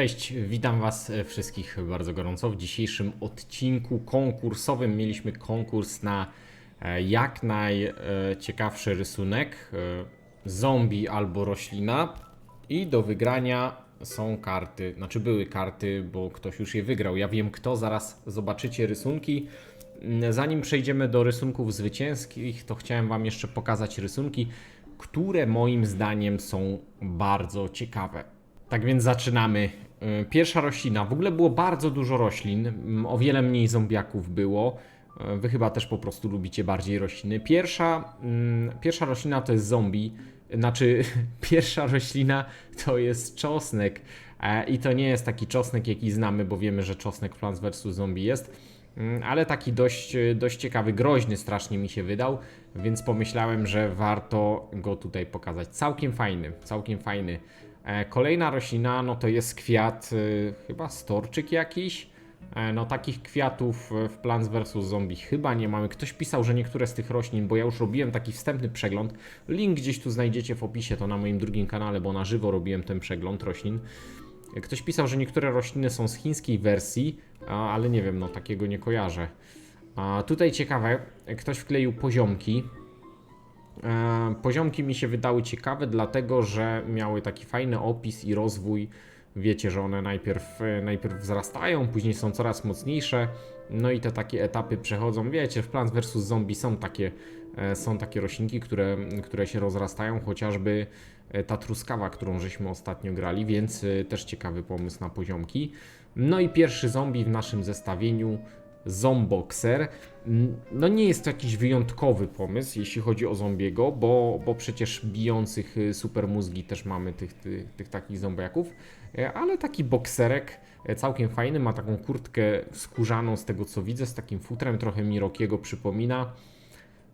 Cześć, witam Was wszystkich bardzo gorąco. W dzisiejszym odcinku konkursowym mieliśmy konkurs na e, jak najciekawszy rysunek e, zombie albo roślina i do wygrania są karty, znaczy były karty, bo ktoś już je wygrał. Ja wiem kto, zaraz zobaczycie rysunki. Mm, Zanim przejdziemy do rysunków zwycięskich, to chciałem Wam jeszcze pokazać rysunki, które moim zdaniem są bardzo ciekawe. Tak więc zaczynamy. Y, Pierwsza roślina. W ogóle było bardzo dużo roślin, mm, o wiele mniej zombiaków było. Y, Wy chyba też po prostu lubicie bardziej rośliny. Pierwsza, mm, pierwsza roślina to jest zombie. Znaczy, pierwsza roślina to jest czosnek. E, I to nie jest taki czosnek, jaki znamy, bo wiemy, że czosnek w Plants vs. Zombie jest. Mm, Ale taki dość, dość ciekawy, groźny strasznie mi się wydał, więc pomyślałem, że warto go tutaj pokazać. Całkiem fajny, całkiem fajny. E, Kolejna roślina, no to jest kwiat, y, chyba storczyk jakiś. E, No takich kwiatów e, w Plants vs. Zombie chyba nie mamy. Ktoś pisał, że niektóre z tych roślin, bo ja już robiłem taki wstępny przegląd. Link gdzieś tu znajdziecie w opisie, to na moim drugim kanale, bo na żywo robiłem ten przegląd roślin. E, Ktoś pisał, że niektóre rośliny są z chińskiej wersji, ale nie wiem, no takiego nie kojarzę. A tutaj ciekawe, e, ktoś wkleił poziomki. E, Poziomki mi się wydały ciekawe, dlatego że miały taki fajny opis i rozwój. Wiecie, że one najpierw, e, najpierw wzrastają, później są coraz mocniejsze. No i te takie etapy przechodzą. Wiecie, w Plants vs. Zombie są takie, e, są takie roślinki, które, które się rozrastają, chociażby ta truskawa, którą żeśmy ostatnio grali, więc też ciekawy pomysł na poziomki. No i pierwszy zombie w naszym zestawieniu Zomboxer. Mm, No nie jest to jakiś wyjątkowy pomysł, jeśli chodzi o zombiego, bo, bo przecież bijących y, super mózgi też mamy tych, tych, tych takich zombiaków, E, ale taki bokserek e, całkiem fajny, ma taką kurtkę skórzaną z tego co widzę, z takim futrem, trochę mi Rockiego przypomina,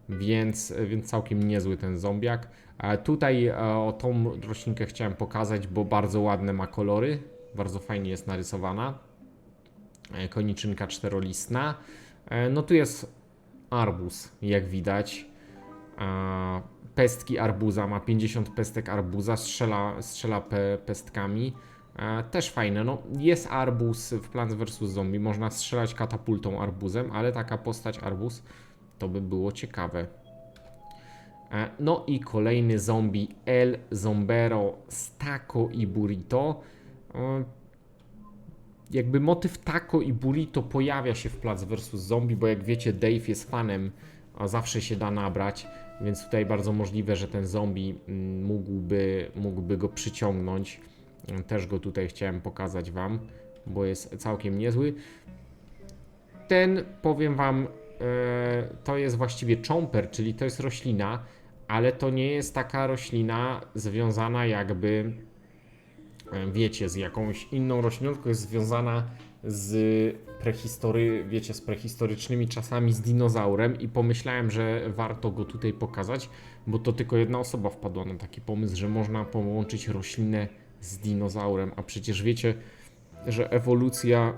więc, więc całkiem niezły ten zombiak. A tutaj e, o tą roślinkę chciałem pokazać, bo bardzo ładne ma kolory, bardzo fajnie jest narysowana e, koniczynka czterolistna. E, No tu jest arbuz, jak widać. E, Pestki arbuza, ma 50 pestek arbuza, strzela, strzela pe, pestkami. E, Też fajne, no jest arbuz w Plants vs. Zombie, można strzelać katapultą arbuzem, ale taka postać arbuz to by było ciekawe. E, No i kolejny zombie El Zombero z taco i burrito. Jakby motyw taco i burrito pojawia się w Plants vs. Zombie, bo jak wiecie, Dave jest fanem, a zawsze się da nabrać, więc tutaj bardzo możliwe, że ten zombie mm, mógłby, mógłby go przyciągnąć. Mm, Też go tutaj chciałem pokazać Wam, bo jest całkiem niezły. Ten, powiem Wam, e, to jest właściwie chomper, czyli to jest roślina, ale to nie jest taka roślina związana jakby wiecie, z jakąś inną rośliną, tylko jest związana z prehistory, wiecie, z prehistorycznymi czasami, z dinozaurem i pomyślałem, że warto go tutaj pokazać, bo to tylko jedna osoba wpadła na taki pomysł, że można połączyć roślinę z dinozaurem, a przecież wiecie, że ewolucja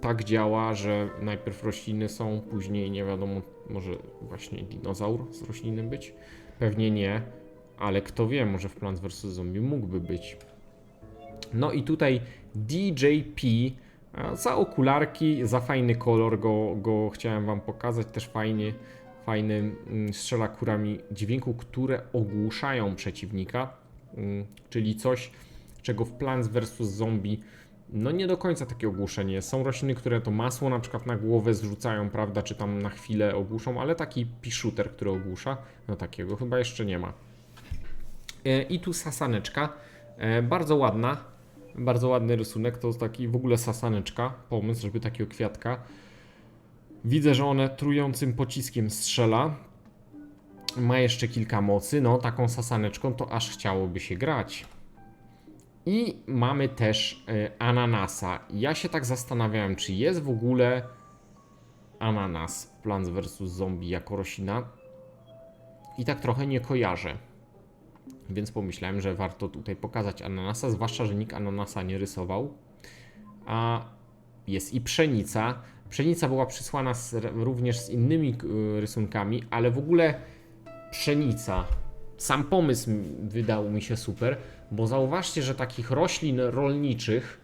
tak działa, że najpierw rośliny są, później nie wiadomo, może właśnie dinozaur z rośliny być? Pewnie nie, ale kto wie, może w Plants vs. Zombie mógłby być. No i tutaj DJP za okularki, za fajny kolor go, go chciałem wam pokazać, też fajnie, fajny mm, strzela kurami dźwięku, które ogłuszają przeciwnika, mm, czyli coś, czego w Plants vs. Zombie no nie do końca takie ogłuszenie. Są rośliny, które to masło na przykład na głowę zrzucają, prawda, czy tam na chwilę ogłuszą, ale taki piszuter, który ogłusza, no takiego chyba jeszcze nie ma. E, I tu sasaneczka, bardzo ładna, bardzo ładny rysunek, to jest taki w ogóle sasaneczka, pomysł, żeby takiego kwiatka. Widzę, że one trującym pociskiem strzela. Ma jeszcze kilka mocy, no taką sasaneczką to aż chciałoby się grać. I mamy też y, ananasa. Ja się tak zastanawiałem, czy jest w ogóle ananas Plants vs. Zombie jako roślina. I tak trochę nie kojarzę. Więc pomyślałem, że warto tutaj pokazać ananasa, zwłaszcza, że nikt ananasa nie rysował. A jest i pszenica. Pszenica była przysłana z, również z innymi rysunkami, ale w ogóle pszenica. Sam pomysł wydał mi się super, bo zauważcie, że takich roślin rolniczych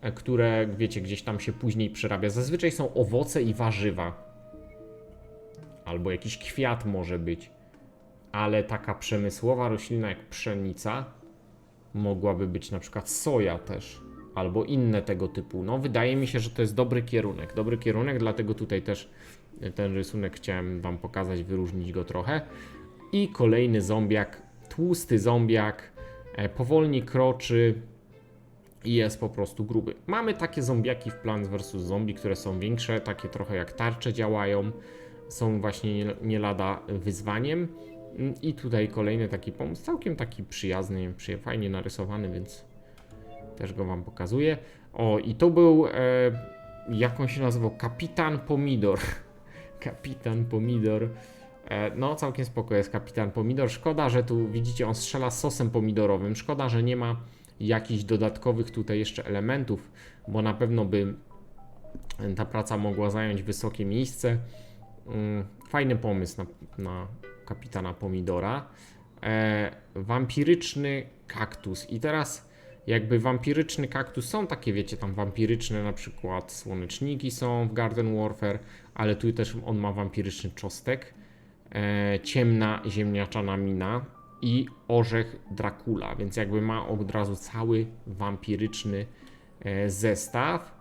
e, które wiecie, gdzieś tam się później przerabia. Zazwyczaj są owoce i warzywa. Albo jakiś kwiat może być. Ale taka przemysłowa roślina jak pszenica mogłaby być na przykład soja też. Albo inne tego typu. No, wydaje mi się, że to jest dobry kierunek. Dobry kierunek, dlatego tutaj też ten rysunek chciałem Wam pokazać, wyróżnić go trochę. I kolejny zombiak, tłusty zombiak, e, powolnie kroczy i jest po prostu gruby. Mamy takie zombiaki w Plants vs. Zombie, które są większe, takie trochę jak tarcze działają, są właśnie nie, nie lada wyzwaniem. Mm, I tutaj kolejny taki pomysł, całkiem taki przyjazny, przy- fajnie narysowany, więc też go Wam pokazuję. O, i to był, e, jak on się nazywał? Kapitan Pomidor. Kapitan Pomidor. E, No, całkiem spoko jest Kapitan Pomidor. Szkoda, że tu widzicie, on strzela sosem pomidorowym. Szkoda, że nie ma jakichś dodatkowych tutaj jeszcze elementów, bo na pewno by ta praca mogła zająć wysokie miejsce. Mm, Fajny pomysł na, na Kapitana Pomidora. E, wampiryczny kaktus. I teraz jakby wampiryczny kaktus są takie, wiecie, tam wampiryczne na przykład słoneczniki są w Garden Warfare, ale tu też on ma wampiryczny czostek, e, ciemna ziemniaczana mina i orzech Dracula, więc jakby ma od razu cały wampiryczny e, zestaw.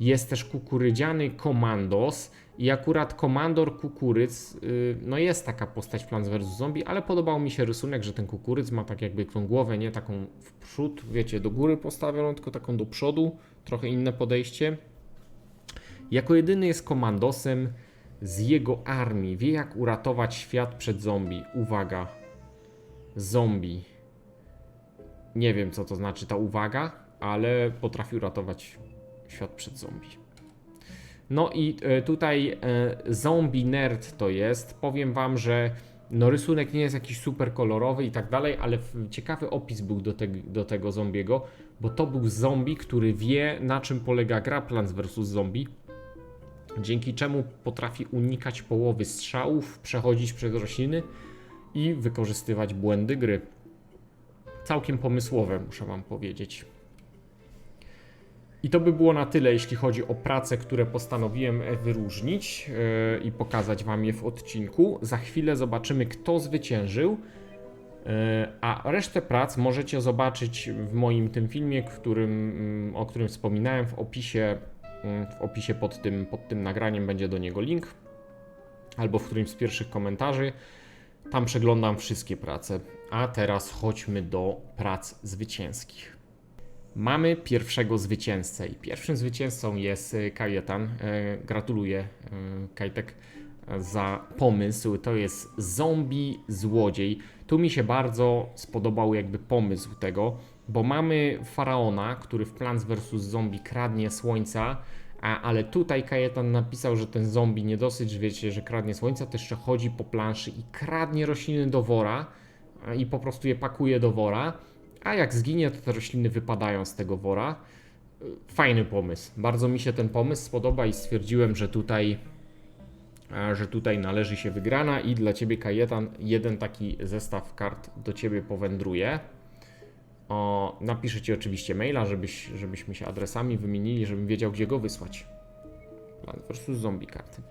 Jest też kukurydziany komandos i akurat komandor kukuryc, y, no jest taka postać w Plants vs. Zombie, ale podobał mi się rysunek, że ten kukuryc ma tak jakby tą głowę, nie taką w przód, wiecie, do góry postawioną, tylko taką do przodu, trochę inne podejście. Jako jedyny jest komandosem z jego armii, wie jak uratować świat przed zombie. Uwaga, zombie. Nie wiem co to znaczy ta uwaga, ale potrafi uratować świat przed zombie. No i e, tutaj e, zombie nerd to jest. Powiem wam, że no rysunek nie jest jakiś super kolorowy i tak dalej, ale ciekawy opis był do, te, do tego zombiego, bo to był zombie, który wie na czym polega gra Plants vs. Zombie, dzięki czemu potrafi unikać połowy strzałów, przechodzić przez rośliny i wykorzystywać błędy gry. Całkiem pomysłowe, muszę wam powiedzieć. I to by było na tyle, jeśli chodzi o prace, które postanowiłem e, wyróżnić yy, i pokazać Wam je w odcinku. Za chwilę zobaczymy, kto zwyciężył. Yy, a resztę prac możecie zobaczyć w moim tym filmie, którym, mm, o którym wspominałem w opisie. mm, W opisie pod tym, pod tym nagraniem będzie do niego link, albo w którymś z pierwszych komentarzy. Tam przeglądam wszystkie prace. A teraz chodźmy do prac zwycięskich. Mamy pierwszego zwycięzcę i pierwszym zwycięzcą jest e, Kajetan. E, Gratuluję e, Kajtek za pomysł. To jest zombie złodziej. Tu mi się bardzo spodobał jakby pomysł tego, bo mamy faraona, który w Plants vs Zombie kradnie słońca, ale tutaj Kajetan napisał, że ten zombie nie dosyć, wiecie, że kradnie słońca, to jeszcze chodzi po planszy i kradnie rośliny do wora i po prostu je pakuje do wora. A jak zginie, to te rośliny wypadają z tego wora. Y, Fajny pomysł. Bardzo mi się ten pomysł spodoba i stwierdziłem, że tutaj, że tutaj należy się wygrana i dla Ciebie Kajetan jeden taki zestaw kart do Ciebie powędruje. O, napiszę Ci oczywiście maila, żebyś, żebyśmy się adresami wymienili, żebym wiedział, gdzie go wysłać. Plant vs. Zombie karty.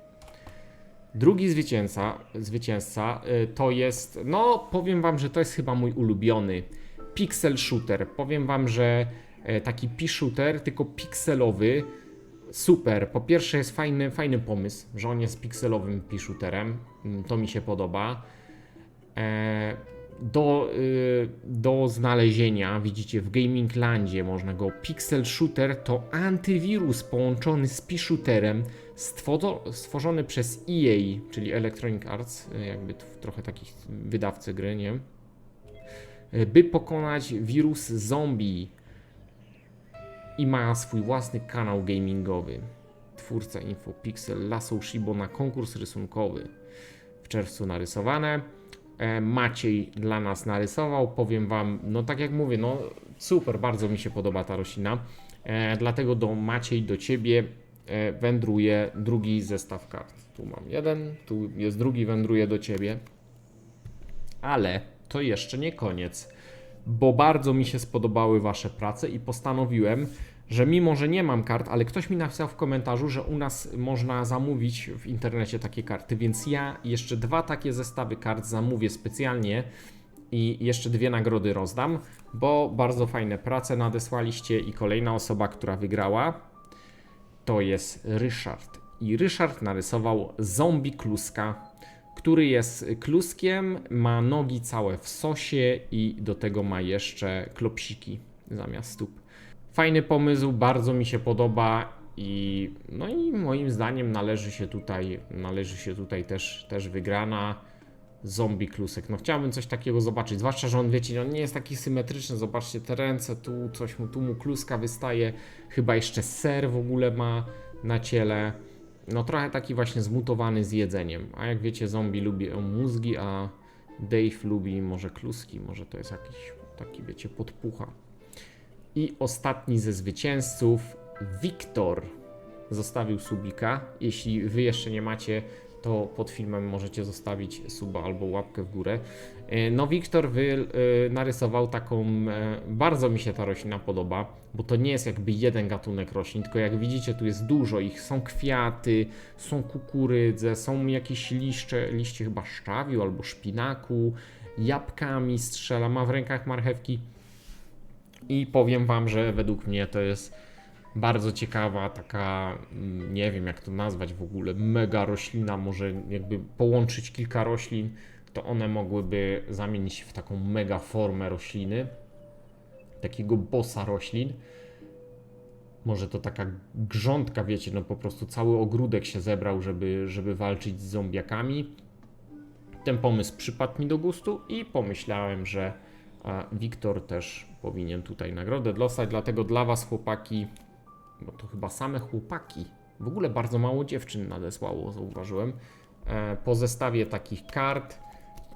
Drugi zwycięzca, zwycięzca to jest, no powiem Wam, że to jest chyba mój ulubiony pixel shooter. Powiem Wam, że e, taki p-shooter, tylko pikselowy, super. Po pierwsze jest fajny, fajny pomysł, że on jest pikselowym p-shooterem, Mm, to mi się podoba. E, Do, y, do znalezienia, widzicie, w Gaminglandzie można go. Pixel Shooter to antywirus połączony z p-shooterem stworzony przez EA, czyli Electronic Arts, y, jakby trochę takich wydawcy gry, nie? By pokonać wirus zombie i ma swój własny kanał gamingowy. Twórca InfoPixel lasą Shibo na konkurs rysunkowy. W czerwcu narysowane. E, Maciej dla nas narysował. Powiem Wam, no tak jak mówię, no super, bardzo mi się podoba ta roślina. E, dlatego do Maciej, do Ciebie e, wędruje drugi zestaw kart. Tu mam jeden, tu jest drugi, wędruje do Ciebie. Ale to jeszcze nie koniec, bo bardzo mi się spodobały Wasze prace i postanowiłem, że mimo, że nie mam kart, ale ktoś mi napisał w komentarzu, że u nas można zamówić w internecie takie karty, więc ja jeszcze dwa takie zestawy kart zamówię specjalnie i jeszcze dwie nagrody rozdam, bo bardzo fajne prace nadesłaliście i kolejna osoba, która wygrała, to jest Ryszard. I Ryszard narysował zombie kluska, który jest kluskiem, ma nogi całe w sosie i do tego ma jeszcze klopsiki zamiast stóp. Fajny pomysł, bardzo mi się podoba i no i moim zdaniem należy się tutaj, należy się tutaj też, też wygrana zombie klusek. No chciałbym coś takiego zobaczyć, zwłaszcza, że on wiecie, on nie jest taki symetryczny, zobaczcie te ręce, tu coś mu, tu mu kluska wystaje, chyba jeszcze ser w ogóle ma na ciele. No trochę taki właśnie zmutowany z jedzeniem, a jak wiecie zombie lubi mózgi, a Dave lubi może kluski, może to jest jakiś taki wiecie podpucha. I ostatni ze zwycięzców, Wiktor, zostawił subika. Jeśli wy jeszcze nie macie, to pod filmem możecie zostawić suba albo łapkę w górę. E, No, Wiktor wy e, narysował taką. e, Bardzo mi się ta roślina podoba, bo to nie jest jakby jeden gatunek roślin, tylko jak widzicie, tu jest dużo ich. Są kwiaty, są kukurydze, są jakieś liście, liście chyba szczawiu albo szpinaku, jabłkami strzela, ma w rękach marchewki. I powiem Wam, że według mnie to jest bardzo ciekawa, taka, mm, nie wiem jak to nazwać w ogóle, mega roślina. Może jakby połączyć kilka roślin, to one mogłyby zamienić się w taką mega formę rośliny, takiego bossa roślin. Może to taka grządka, wiecie, no po prostu cały ogródek się zebrał, żeby, żeby walczyć z zombiakami. Ten pomysł przypadł mi do gustu i pomyślałem, że Wiktor też powinien tutaj nagrodę dostać, dlatego dla Was chłopaki, bo to chyba same chłopaki, w ogóle bardzo mało dziewczyn nadesłało, zauważyłem. E, Po zestawie takich kart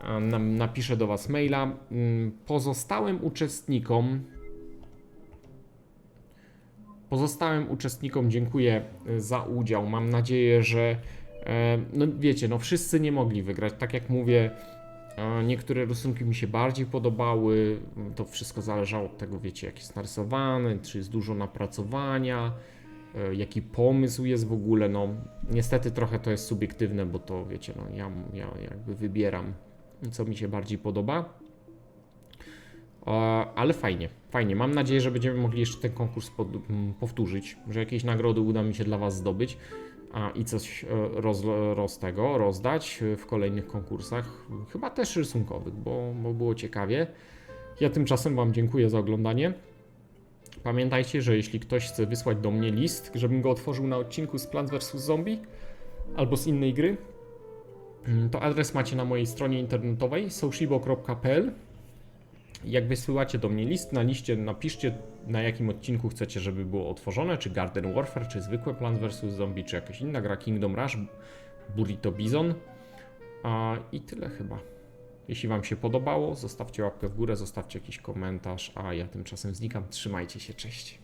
e, napiszę do Was maila. Mm, Pozostałym uczestnikom Pozostałym uczestnikom dziękuję e, za udział. Mam nadzieję, że no wiecie, no wszyscy nie mogli wygrać. Tak jak mówię, niektóre rysunki mi się bardziej podobały. To wszystko zależało od tego, wiecie, jak jest narysowany, czy jest dużo napracowania, e, jaki pomysł jest w ogóle. No niestety trochę to jest subiektywne, bo to wiecie, no ja, ja jakby wybieram, co mi się bardziej podoba. E, Ale fajnie, fajnie. Mam nadzieję, że będziemy mogli jeszcze ten konkurs powtórzyć, że jakieś nagrody uda mi się dla Was zdobyć i coś e, roz, roz tego rozdać e, w kolejnych konkursach, chyba też rysunkowych, bo, bo było ciekawie. Ja tymczasem Wam dziękuję za oglądanie. Pamiętajcie, że jeśli ktoś chce wysłać do mnie list, żebym go otworzył na odcinku z Plants vs. Zombie albo z innej gry, mm, to adres macie na mojej stronie internetowej socibo.pl jak wysyłacie do mnie list, na liście napiszcie na jakim odcinku chcecie, żeby było otworzone, czy Garden Warfare, czy zwykłe Plants vs. Zombie, czy jakaś inna gra, Kingdom Rush, Burrito Bison. A, I tyle chyba. Jeśli Wam się podobało, zostawcie łapkę w górę, zostawcie jakiś komentarz, a ja tymczasem znikam. Trzymajcie się, cześć.